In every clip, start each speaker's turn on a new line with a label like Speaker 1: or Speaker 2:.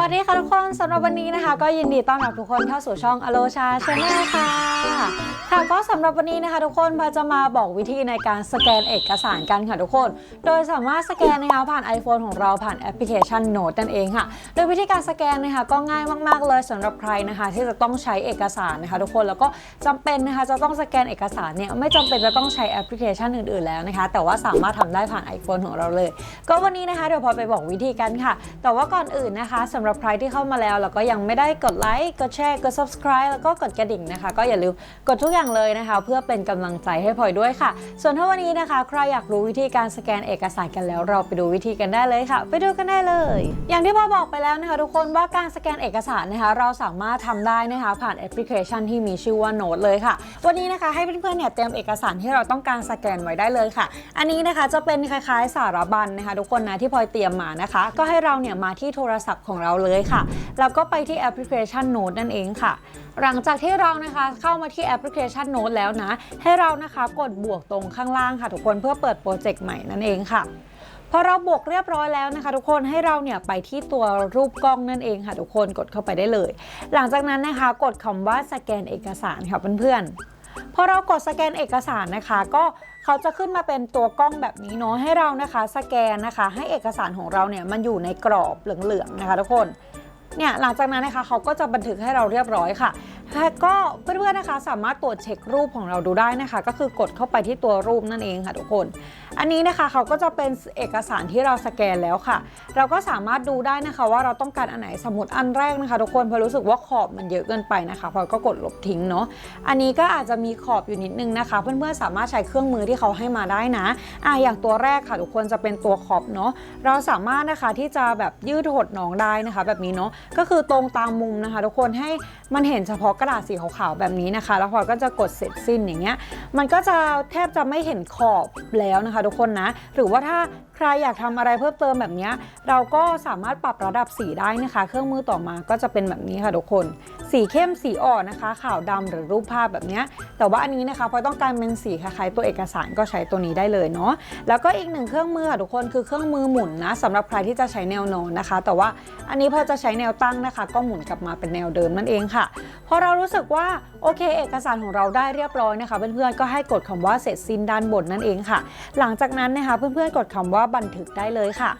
Speaker 1: วัสดีค่ะทุกคนสำหรับวันนี้นะคะ ก็ยินดีต้อนรับทุกคนเข้าสู่ช่องอโลชาชาแนลค่ะ ค่ะก็สำหรับวันนี้นะคะ ทุกคนพาจะมาบอกวิธีในการสแกนเอกสารกันค่ะทุกคน โดยสามารถสแกนนะคะผ่าน iPhone ของเราผ่านแอปพลิเคชัน Note นั่นเองค่ะ โดยวิธีการสแกนนะคะก็ง่ายมากๆเลยสำหรับใครนะคะ ที่จะต้องใช้เอกสารนะคะ ทุกคนแล้วก็จำเป็นนะคะจะต้องสแกนเอกสารเนี่ยไม่จำเป็นจะต้องใช้แอปพลิเคชันอื่นๆแล้วนะคะ แต่ว่าสามารถทำได้ผ่าน iPhone ของเราเลย ก็วันนี้นะคะเดี๋ยวพอไปบอกวิธีกันค่ะ แต่ว่าก่อนอื่นนะคะสำหรับใครที่เข้ามาแล้วแล้วก็ยังไม่ได้กดไลค์กดแชร์กด subscribe แล้วก็กดกระดิ่งนะคะ ก็อย่าลืมกดทุกอย่างเลยนะคะ เพื่อเป็นกำลังใจให้พลอยด้วยค่ะ ส่วนถ้าวันนี้นะคะ ใครอยากรู้วิธีการสแกนเอกสารกันแล้ว เราไปดูวิธีกันได้เลยค่ะ ไปดูกันได้เลย อย่างที่พลอยบอกไปแล้วนะคะ ทุกคนว่าการสแกนเอกสารนะคะ เราสามารถทำได้นะคะ ผ่านแอปพลิเคชันที่มีชื่อว่า Note เลยค่ะ วันนี้นะคะให้เพื่อนๆเนี่ยเตรียมเอกสารที่เราต้องการสแกนไว้ได้เลยค่ะ อันนี้นะคะจะเป็นคล้ายๆสารบัญนะคะ ทุกคนนะที่พลอยเตรียมมานะคะ ก็ให้เราเนี่ยมาที่โทรศัพท์ของเราเลยค่ะ แล้วก็ไปที่แอปพลิเคชัน Note นั่นเองค่ะ หลังจากที่เรานะคะเข้ามาที่แอปพลิเคชัน Note แล้วนะ ให้เรานะคะกดบวกตรงข้างล่างค่ะ ทุกคนเพื่อเปิดโปรเจกต์ใหม่นั่นเองค่ะพอเราบวกเรียบร้อยแล้วนะคะ ทุกคนให้เราเนี่ยไปที่ตัวรูปกล้องนั่นเองค่ะทุกคนกดเข้าไปได้เลย หลังจากนั้นนะคะกดคำว่าสแกนเอกสารค่ะเพื่อนๆพอเรากดสแกนเอกสารนะคะ ก็ เขาจะขึ้นมาเป็นตัวกล้องแบบนี้เนาะให้เรานะคะ สแกนนะคะ ให้เอกสารของเราเนี่ยมันอยู่ในกรอบเหลืองๆนะคะ ทุกคนเนี่ยหลังจากนั้นนะคะเขาก็จะบันทึกให้เราเรียบร้อยค่ะแล้วก็เพื่อนๆนะคะสามารถตรวจเช็ครูปของเราดูได้นะคะ ก็คือกดเข้าไปที่ตัวรูปนั่นเองค่ะทุกคน อันนี้นะคะเขาก็จะเป็นเอกสารที่เราสแกนแล้วค่ะ เราก็สามารถดูได้นะคะว่าเราต้องการอันไหนสมมติอันแรกนะคะ ทุกคนพอรู้สึกว่าขอบมันเยอะเกินไปนะคะพอก็กดลบทิ้งเนาะอันนี้ก็อาจจะมีขอบอยู่นิดนึงนะคะ เพื่อนๆสามารถใช้เครื่องมือที่เขาให้มาได้นะอะอย่างตัวแรกค่ะทุกคนจะเป็นตัวขอบเนาะเราสามารถนะคะที่จะแบบยืดหดหนองได้นะคะ แบบนี้เนาะก็คือตรงตามมุมนะคะ ทุกคนให้มันเห็นเฉพาะกระดาษสีขาวๆแบบนี้นะคะ แล้วพลอยก็จะกดเสร็จสิ้นอย่างเงี้ยมันก็จะแทบจะไม่เห็นขอบแล้วนะคะ ทุกคนนะ หรือว่าถ้าใครอยากทำอะไรเพิ่มเติมแบบนี้ เราก็สามารถปรับระดับสีได้นะคะ เครื่องมือต่อมาก็จะเป็นแบบนี้ค่ะทุกคน สีเข้มสีอ่อนนะคะ ขาวดำหรือรูปภาพแบบนี้ แต่ว่าอันนี้นะคะพอต้องการเป็นสีคล้ายๆตัวเอกสารก็ใช้ตัวนี้ได้เลยเนาะแล้วก็อีกหนึ่งเครื่องมือค่ะทุกคนคือเครื่องมือหมุนนะสำหรับใครที่จะใช้แนวนอนนะคะ แต่ว่าอันนี้พอจะใช้แนวตั้งนะคะ ก็หมุนกลับมาเป็นแนวเดิมนั่นเองค่ะพอเรารู้สึกว่าโอเค เอกสารของเราได้เรียบร้อยนะคะเพื่อนๆก็ให้กดคำว่าเสร็จสิ้นด้านบนนั่นเองค่ะ หลังจากนั้นนะคะเพื่อนๆกดคำว่าบันทึกได้เลยค่ะ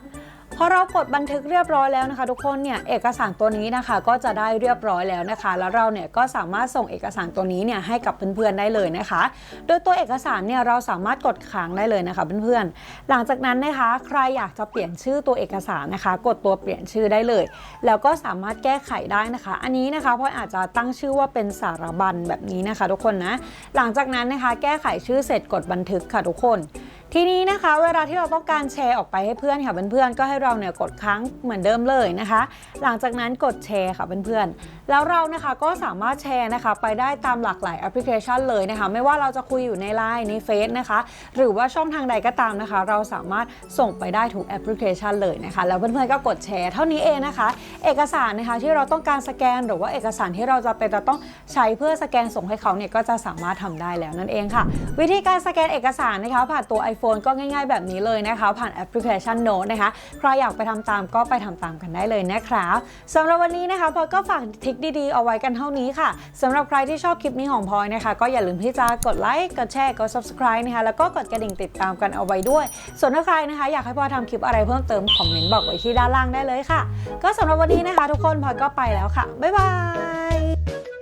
Speaker 1: พอเรากดบันทึกเรียบร้อยแล้วนะคะ ทุกคนเนี่ยเอกสารตัวนี้นะคะ ก็จะได้เรียบร้อยแล้วนะคะ แล้วเราเนี่ยก็สามารถส่งเอกสารตัวนี้เนี่ยให้กับเพื่อนๆได้เลยนะคะ โดยตัวเอกสารเนี่ยเราสามารถกดค้างได้เลยนะคะเพื่อนๆหลังจากนั้นนะคะ ใครอยากจะเปลี่ยนชื่อตัวเอกสารนะคะ กดตัวเปลี่ยนชื่อได้เลย แล้วก็สามารถแก้ไขได้นะคะ อันนี้นะคะเพลอยอาจจะตั้งชื่อว่าเป็นสารบัญแบบนี้นะคะ ทุกคนนะหลังจากนั้นนะคะ แก้ไขชื่อเสร็จกดบันทึกค่ะทุกคน ทีนี้นะคะ เวลาที่เราต้องการแชร์ออกไปให้เพื่อนค่ะเพื่อนๆก็ให้เราเนี่ยกดค้างเหมือนเดิมเลยนะคะ หลังจากนั้นกดแชร์ค่ะเพื่อนๆแล้วเรานะคะก็สามารถแชร์นะคะ ไปได้ตามหลากหลายแอปพลิเคชันเลยนะคะ ไม่ว่าเราจะคุยอยู่ในไลน์ในเฟซนะคะ หรือว่าช่องทางใดก็ตามนะคะ เราสามารถส่งไปได้ทุกแอปพลิเคชันเลยนะคะ แล้วเพื่อนๆก็กดแชร์เท่านี้เองนะคะ เอกสารนะคะที่เราต้องการสแกน หรือว่าเอกสารที่เราจะเป็นจะต้องใช้เพื่อสแกนส่งให้เขาเนี่ยก็จะสามารถทำได้แล้วนั่นเองค่ะ วิธีการสแกนเอกสารนะคะผ่านตัว iPhone ก็ง่ายๆ แบบนี้เลยนะคะ ผ่านแอปพลิเคชัน Note นะคะ ใครอยากไปทำตามก็ไปทำตามกันได้เลยนะครับสำหรับวันนี้นะคะพอก็ฝากทิคดีๆ เอาไว้กันเท่านี้ค่ะสำหรับใครที่ชอบคลิปนี้ของพลอยนะคะ ก็อย่าลืมที่จะกดไลค์กดแชร์กด subscribe นะคะแล้วก็กดกระดิ่งติดตามกันเอาไว้ด้วย ส่วนถ้าใครนะคะ อยากให้พลอยทำคลิปอะไรเพิ่มเติมคอมเมนต์บอกไว้ที่ด้านล่างได้เลยค่ะ ก็สำหรับวันนี้นะคะ ทุกคนพลอยก็ไปแล้วค่ะบ๊ายบาย